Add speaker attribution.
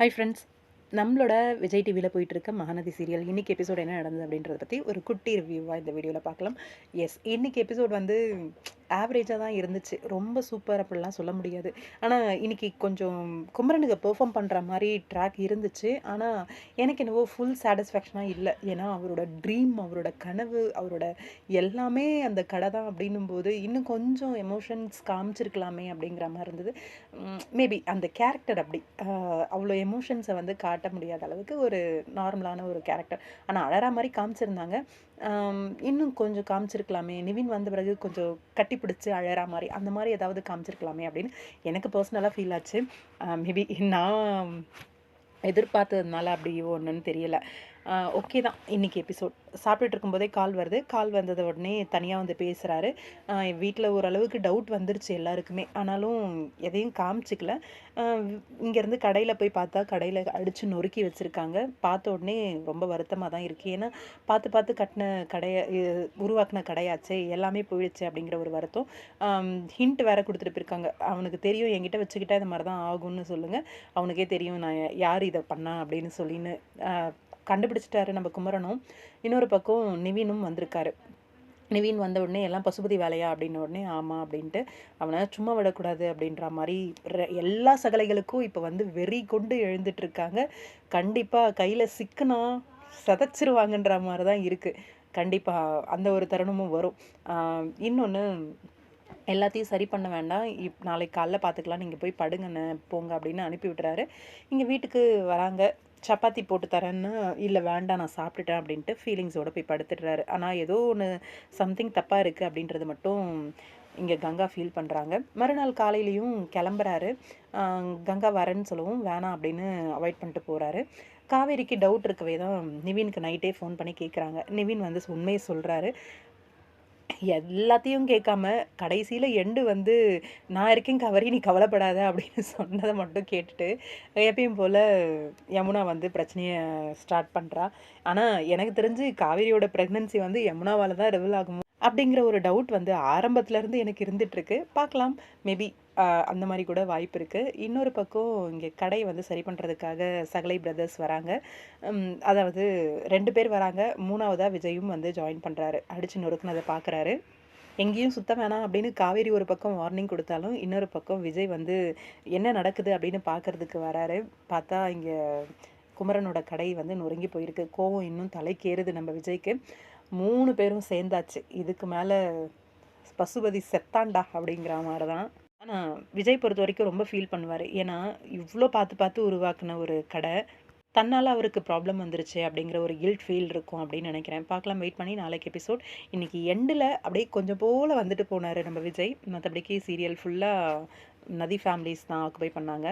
Speaker 1: Hi friends நம்மளோட விஜய் டிவியில் போயிட்டு இருக்க மகாநதி சீரியல் இன்னைக்கு எபிசோட் என்ன நடந்தது அப்படின்றத பற்றி ஒரு குட்டி ரிவ்யூவாக இந்த வீடியோவில் பார்க்கலாம். எஸ் இன்னைக்கு எபிசோட் வந்து ஆவரேஜாக தான் இருந்துச்சு. ரொம்ப சூப்பர் அப்படிலாம் சொல்ல முடியாது. ஆனால் இன்னைக்கு கொஞ்சம் குமரனுக்கு பெர்ஃபார்ம் பண்ணுற மாதிரி ட்ராக் இருந்துச்சு. ஆனால் எனக்கு என்னவோ ஃபுல் சாட்டிஸ்ஃபேக்ஷனாக இல்லை. ஏன்னா அவரோட ட்ரீம் அவரோட கனவு அவரோட எல்லாமே அந்த கடை தான் அப்படின்னும் போது இன்னும் கொஞ்சம் எமோஷன்ஸ் காமிச்சிருக்கலாமே அப்படிங்கிற மாதிரி இருந்தது. மேபி அந்த கேரக்டர் அப்படி. அவ்வளோ எமோஷன்ஸை வந்து காட்ட முடியாத அளவுக்கு ஒரு நார்மலான ஒரு கேரக்டர் ஆனால் அழற மாதிரி காமிச்சிருந்தாங்க. இன்னும் கொஞ்சம் காமிச்சிருக்கலாமே. நிவின் வந்த பிறகு கொஞ்சம் கட்டி பிடிச்சி அழகிற மாதிரி அந்த மாதிரி ஏதாவது காமிச்சிருக்கலாமே அப்படின்னு எனக்கு பர்சனலாக ஃபீல் ஆச்சு. மேபி நான் எதிர்பார்த்ததுனால அப்படியோ ஒன்றுன்னு தெரியல. ஓகே தான். இன்னைக்கு எபிசோட் சாப்பிட்டுட்டு இருக்கும்போதே கால் வருது. கால் வந்தது உடனே தனியாக வந்து பேசுகிறாரு வீட்டில் ஓரளவுக்கு டவுட் வந்துருச்சு எல்லாருக்குமே. ஆனாலும் எதையும் காமிச்சிக்கல. இங்கேருந்து கடையில் போய் பார்த்தா கடையில் அடித்து நொறுக்கி வச்சுருக்காங்க. பார்த்த உடனே ரொம்ப வருத்தமாக தான் இருக்குது ஏன்னா பார்த்து பார்த்து கட்டின கடையை உருவாக்கின கடையாச்சே. எல்லாமே போயிடுச்சு அப்படிங்கிற ஒரு வருத்தம். ஹிண்ட் வேறு கொடுத்துட்டு போயிருக்காங்க. அவனுக்கு தெரியும் என்கிட்ட வச்சுக்கிட்டா இந்த மாதிரி தான் ஆகும்னு சொல்லுங்கள் அவனுக்கே தெரியும் நான் யார் இதை பண்ணா அப்படின்னு சொல்லின்னு கண்டுபிடிச்சிட்டாரு நம்ம குமரனும். இன்னொரு பக்கம் நிவினும் வந்திருக்காரு. நிவின் வந்த உடனே எல்லாம் பசுபதி வேலையா? அப்படின்ன உடனே ஆமாம் அப்படின்ட்டு. அவனை சும்மா விடக்கூடாது அப்படின்ற மாதிரி எல்லா சகலைகளுக்கும் இப்போ வந்து வெறி கொண்டு எழுந்துட்டு இருக்காங்க கண்டிப்பாக கையில் சிக்கனா சதைச்சிருவாங்கன்ற மாதிரி தான் இருக்குது கண்டிப்பாக அந்த ஒரு தருணமும் வரும். இன்னொன்று எல்லாத்தையும் சரி பண்ண வேண்டாம். இப் நாளைக்கு காலைல பார்த்துக்கலாம் நீங்கள் போய் படுங்கண்ணே போங்க அப்படின்னு அனுப்பி விட்டுறாரு. இங்கே வீட்டுக்கு வராங்க. சப்பாத்தி போட்டு தரேன்னு இல்லை வேண்டாம் நான் சாப்பிட்டுட்டேன் அப்படின்ட்டு ஃபீலிங்ஸோடு போய் படுத்துடுறாரு. ஆனால் ஏதோ ஒன்று சம்திங் தப்பாக இருக்குது அப்படின்றது மட்டும் இங்கே கங்கா ஃபீல் பண்ணுறாங்க மறுநாள் காலையிலையும் கிளம்புறாரு. கங்கா வரேன்னு சொல்லவும் வேணாம் அப்படின்னு அவாய்ட் பண்ணிட்டு போகிறாரு காவேரிக்கு டவுட் இருக்கவே தான் நிவினுக்கு நைட்டே ஃபோன் பண்ணி கேட்குறாங்க நிவின் வந்து உண்மையை சொல்கிறாரு எல்லாத்தையும் கேட்காம கடைசியில் எண்டு வந்து நான் இருக்கேன் கவரி நீ கவலைப்படாத அப்படின்னு சொன்னதை மட்டும் கேட்டுட்டு எப்பயும் போல் யமுனா வந்து பிரச்சனையை ஸ்டார்ட் பண்ணுறா ஆனால் எனக்கு தெரிஞ்சு காவேரியோட ப்ரெக்னென்சி வந்து யமுனாவால் தான் ரிவல் ஆகும் அப்படிங்கிற ஒரு டவுட் வந்து ஆரம்பத்துலேருந்து எனக்கு இருந்துகிட்ருக்கு பார்க்கலாம். மேபி அந்த மாதிரி கூட வாய்ப்பு இருக்குது இன்னொரு பக்கம் இங்கே கடையை வந்து சரி பண்ணுறதுக்காக சகலை பிரதர்ஸ் வராங்க. அதாவது ரெண்டு பேர் வராங்க. மூணாவதாக விஜயும் வந்து ஜாயின் பண்ணுறாரு அடிச்சு நொறுக்குனதை பார்க்குறாரு எங்கேயும் சுத்த வேணாம் அப்படின்னு காவேரி ஒரு பக்கம் வார்னிங் கொடுத்தாலும் இன்னொரு பக்கம் விஜய் வந்து என்ன நடக்குது அப்படின்னு பார்க்கறதுக்கு வராரு. பார்த்தா இங்கே குமரனோட கடை வந்து நொறுங்கி போயிருக்கு. கோவம் இன்னும் தலைக்கேறுது நம்ம விஜய்க்கு. மூணு பேரும் சேர்ந்தாச்சு. இதுக்கு மேலே பசுபதி செத்தாண்டா அப்படிங்கிற மாதிரி தான் ஆனால் விஜய் பொறுத்த வரைக்கும் ரொம்ப ஃபீல் பண்ணுவார். ஏன்னா இவ்வளோ பார்த்து பார்த்து உருவாக்குன ஒரு கடை தன்னால் அவருக்கு ப்ராப்ளம் வந்துருச்சு அப்படிங்கிற ஒரு கில்ட் ஃபீல் இருக்கும் அப்படின்னு நினைக்கிறேன். பார்க்கலாம் வெயிட் பண்ணி நாளைக்கு எபிசோட் இன்றைக்கி எண்டில் அப்படியே கொஞ்சம் போல் வந்துட்டு போனார் நம்ம விஜய். மற்றபடிக்கு சீரியல் ஃபுல்லாக நதி ஃபேமிலிஸ் தான் ஆக்குபை பண்ணாங்க.